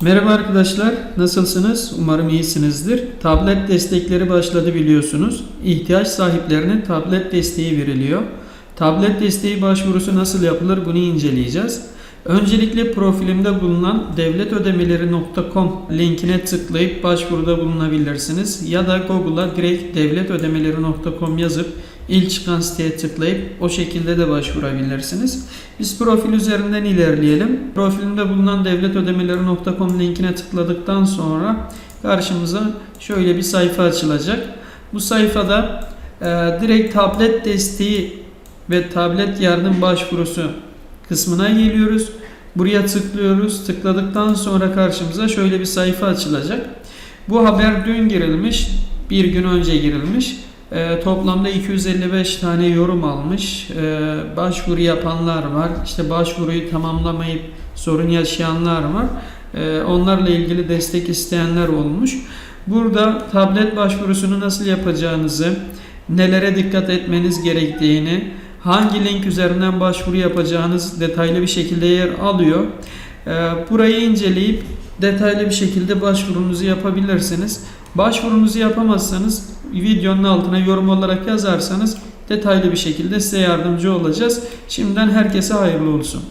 Merhaba arkadaşlar, nasılsınız? Umarım iyisinizdir. Tablet destekleri başladı biliyorsunuz. İhtiyaç sahiplerine tablet desteği veriliyor. Tablet desteği başvurusu nasıl yapılır bunu inceleyeceğiz. Öncelikle profilimde bulunan devletödemeleri.com linkine tıklayıp başvuruda bulunabilirsiniz. Ya da Google'a direkt devletödemeleri.com yazıp ilk çıkan siteye tıklayıp o şekilde de başvurabilirsiniz. Biz profil üzerinden ilerleyelim. Profilimde bulunan devletödemeleri.com linkine tıkladıktan sonra karşımıza şöyle bir sayfa açılacak. Bu sayfada e, direkt tablet desteği ve tablet yardım başvurusu kısmına geliyoruz. Buraya tıklıyoruz. Tıkladıktan sonra karşımıza şöyle bir sayfa açılacak. Bu haber dün girilmiş. Bir gün önce girilmiş. E, toplamda 255 tane yorum almış. E, başvuru yapanlar var. İşte başvuruyu tamamlamayıp sorun yaşayanlar var. E, onlarla ilgili destek isteyenler olmuş. Burada tablet başvurusunu nasıl yapacağınızı, nelere dikkat etmeniz gerektiğini, hangi link üzerinden başvuru yapacağınız detaylı bir şekilde yer alıyor. E, burayı inceleyip detaylı bir şekilde başvurunuzu yapabilirsiniz. Başvurunuzu yapamazsanız videonun altına yorum olarak yazarsanız detaylı bir şekilde size yardımcı olacağız. Şimdiden herkese hayırlı olsun.